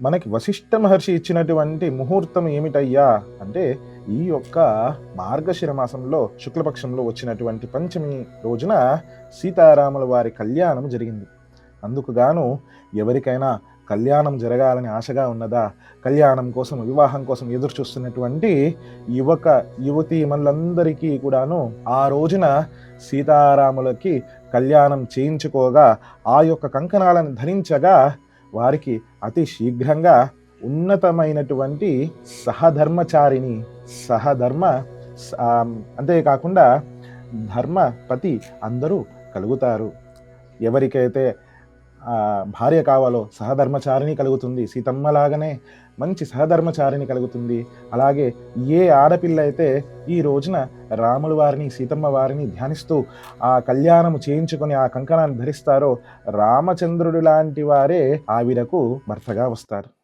మనకి వశిష్ఠ మహర్షి ఇచ్చినటువంటి ముహూర్తం ఏమిటయ్యా? అంటే ఈ యొక్క మార్గశిర మాసంలో శుక్లపక్షంలో వచ్చినటువంటి పంచమి రోజున సీతారాముల వారి కళ్యాణం జరిగింది. అందుకు గాను ఎవరికైనా కళ్యాణం జరగాలని ఆశగా ఉన్నదా? కళ్యాణం కోసం వివాహం కోసం ఎదురు చూస్తున్నటువంటి యువక యువతి మనందరికీ కూడాను ఆ రోజున సీతారాములకి కళ్యాణం చేయించుకోగా ఆ యొక్క కంకణాలను ధరించగా వారికి అతి శీఘ్రంగా ఉన్నతమైనటువంటి సహధర్మచారిని సహధర్మ స- అంతేకాకుండా ధర్మపతి అందరూ కలుగుతారు. ఎవరికైతే భార్య కావాలో సహధర్మచారిణి కలుగుతుంది. సీతమ్మలాగానే మంచి సహధర్మచారిణి కలుగుతుంది. అలాగే ఏ ఆడపిల్ల అయితే ఈ రోజున రాముల వారిని సీతమ్మ వారిని ధ్యానిస్తూ ఆ కళ్యాణము చేయించుకొని ఆ కంకణాన్ని ధరిస్తారో రామచంద్రుడు లాంటి వారే ఆవిడకు భర్తగా వస్తారు.